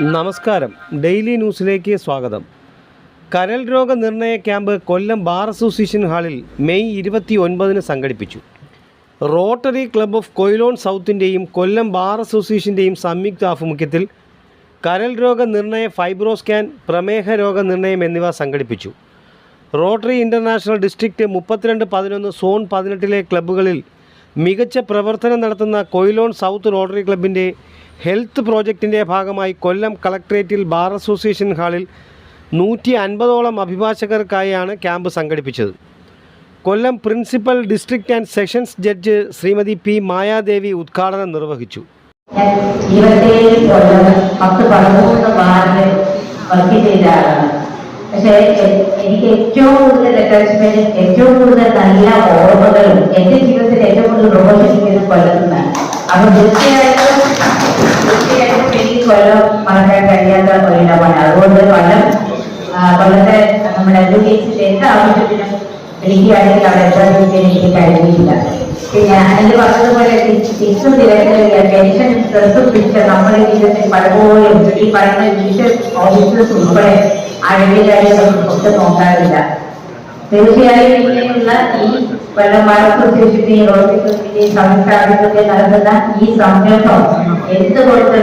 നമസ്കാരം. ഡെയിലി ന്യൂസിലേക്ക് സ്വാഗതം. കരൽ രോഗ നിർണയ ക്യാമ്പ് കൊല്ലം ബാർ അസോസിയേഷൻ ഹാളിൽ മെയ് ഇരുപത്തി ഒൻപതിന് സംഘടിപ്പിച്ചു. റോട്ടറി ക്ലബ് ഓഫ് കൊയിലോൺ സൗത്തിന്റെയും കൊല്ലം ബാർ അസോസിയേഷന്റെയും സംയുക്ത ആഭിമുഖ്യത്തിൽ കരൽ രോഗ നിർണയ ഫൈബ്രോ സ്കാൻ പ്രമേഹ രോഗ നിർണയം എന്നിവ സംഘടിപ്പിച്ചു. റോട്ടറി ഇന്റർനാഷണൽ ഡിസ്ട്രിക്റ്റ് മുപ്പത്തിരണ്ട് പതിനൊന്ന് സോൺ പതിനെട്ടിലെ ക്ലബ്ബുകളിൽ മികച്ച പ്രവർത്തനം നടത്തുന്ന കൊയിലോൺ സൗത്ത് റോട്ടറി ക്ലബിന്റെ ഹെൽത്ത് പ്രോജക്റ്റിന്റെ ഭാഗമായി കൊല്ലം കളക്ട്രേറ്റിൽ ബാർ അസോസിയേഷൻ ഹാളിൽ നൂറ്റി അൻപതോളം അഭിഭാഷകർക്കായാണ് ക്യാമ്പ് സംഘടിപ്പിച്ചത്. Kollam principal district and sessions judge Shrimati P Mayadevi ഉദ്ഘാടനം നിർവഹിച്ചു. പക്ഷേ എനിക്ക് ഏറ്റവും കൂടുതൽ അറ്റാച്ച്മെന്റ് ഏറ്റവും കൂടുതൽ നല്ല ഓർമ്മകളും എന്റെ ജീവിതത്തിൽ ഏറ്റവും കൂടുതൽ കൊല്ലത്തുനിന്നാണ്. അപ്പൊ എനിക്ക് കൊല്ലം മറക്കാൻ കഴിയാത്ത കൊല്ലമാണ് അതുകൊണ്ട് കൊല്ലം കൊല്ലത്തെ നമ്മുടെ എന്ത് ആവശ്യത്തിനും വിളിക്കുകയാണെങ്കിൽ അവിടെ എനിക്ക് കഴിഞ്ഞിട്ടില്ല. പിന്നെ അതിൽ പറഞ്ഞതുപോലെ തിരിച്ചും തിരക്കില്ല ടെൻഷൻ സ്ട്രെസ് പിടിച്ച നമ്മുടെ ജീവിതത്തിൽ പലപ്പോഴും ഈ പറയുന്ന ജുഡീഷ്യൽ ഓഫീസസ് ഉൾപ്പെടെ അഴിവിലായാലും ഒക്കെ നോക്കാറില്ല. തീർച്ചയായും ഈ കൊല്ലം അസോസിയേഷന്റെ റോഡിന്റെ സംസ്ഥാനത്തിന്റെ നടത്തുന്ന ഈ സംരംഭം എന്തുകൊണ്ട്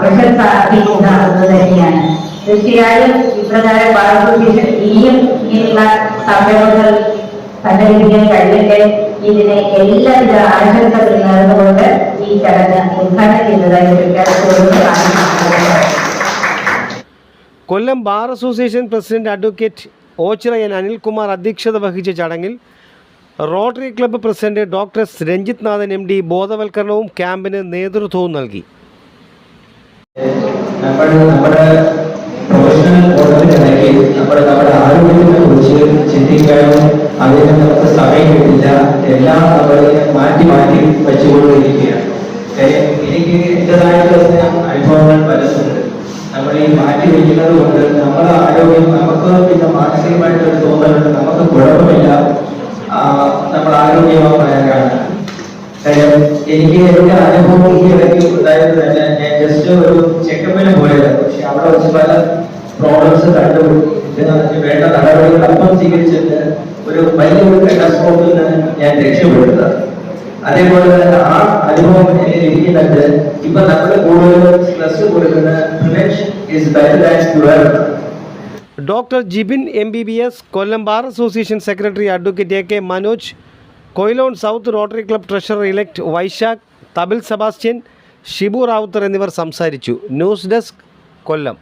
പ്രശംസ അർഹിക്കുന്നത് തന്നെയാണ്. തീർച്ചയായും ഇപ്രകാരം ബാർ അസോസിയേഷൻ ഇനിയും ഇങ്ങനെയുള്ള സംരംഭങ്ങൾ സംഘടിപ്പിക്കാൻ കഴിയട്ടെ ഇതിനെ എല്ലാവിധ ആശംസകൾ നേർന്നുകൊണ്ട് ഈ ചടങ്ങ് ഉദ്ഘാടനം ചെയ്തതായി Kollam bar association president advocate Ochirayan Anilkumar അധ്യക്ഷത വഹിച്ച ചടങ്ങിൽ rotary club president doctor Ranjith Nathan M D ബോധവൽക്കരണവും ക്യാമ്പിന് നേതൃത്വവും നൽകി. നമ്മൾ നമ്മുടെ പ്രൊഫഷണൽ ഓർഡറിനിടയ്ക്ക് നമ്മൾ നമ്മുടെ ആരോഗ്യത്തിനെ കുറിച്ച് ചിന്തിക്കാനും അതിന് നമുക്ക് സമയം കിട്ടില്ല. എല്ലാം നമ്മൾ മാറ്റി മാറ്റി വെച്ചുകൊണ്ടിരിക്കുകയാണ്. എനിക്ക് എന്റെതായിട്ടുള്ള അനുഭവങ്ങൾ പലതുണ്ട്. നമ്മൾ ഈ മാറ്റി വയ്ക്കുന്നത് കൊണ്ട് നമ്മുടെ ആരോഗ്യം നമുക്ക് പിന്നെ മാനസികമായിട്ടൊരു തോന്നലുണ്ട്. നമുക്ക് കുഴപ്പമില്ല. നമ്മൾ ആരോഗ്യവാന്മാരാണ് കാര്യം എനിക്ക് എന്റെ അനുഭവം ഈ ഇടയ്ക്ക് ഉണ്ടായത് തന്നെ ഒരു ചെക്കപ്പിന് പോയത്. പക്ഷെ അവിടെ വെച്ച് പല പ്രോബ്ലംസ് കണ്ടുപിടിച്ച് വേണ്ട നടപടികൾ അപ്പം സ്വീകരിച്ചിട്ട് ഒരു വലിയൊരു കറ്റാസ്ട്രോഫിൽ നിന്ന് ഞാൻ രക്ഷപ്പെടുന്നത്. അതേപോലെ തന്നെ ആ അനുഭവം എന്നിൽ ഇരിക്കുന്നുണ്ട്. ഇപ്പൊ നമ്മൾ കൂടുതൽ സ്ട്രെസ് കൊടുക്കുന്ന prevention is better than cure doctor Jibin M B B S Kollam bar association secretary advocate A K Manoj Quilon south rotary club treasurer elect Vaishakh Thabil Sebastian Shibu Ravuthar എന്നിവർ സംസാരിച്ചു. News desk Kollam.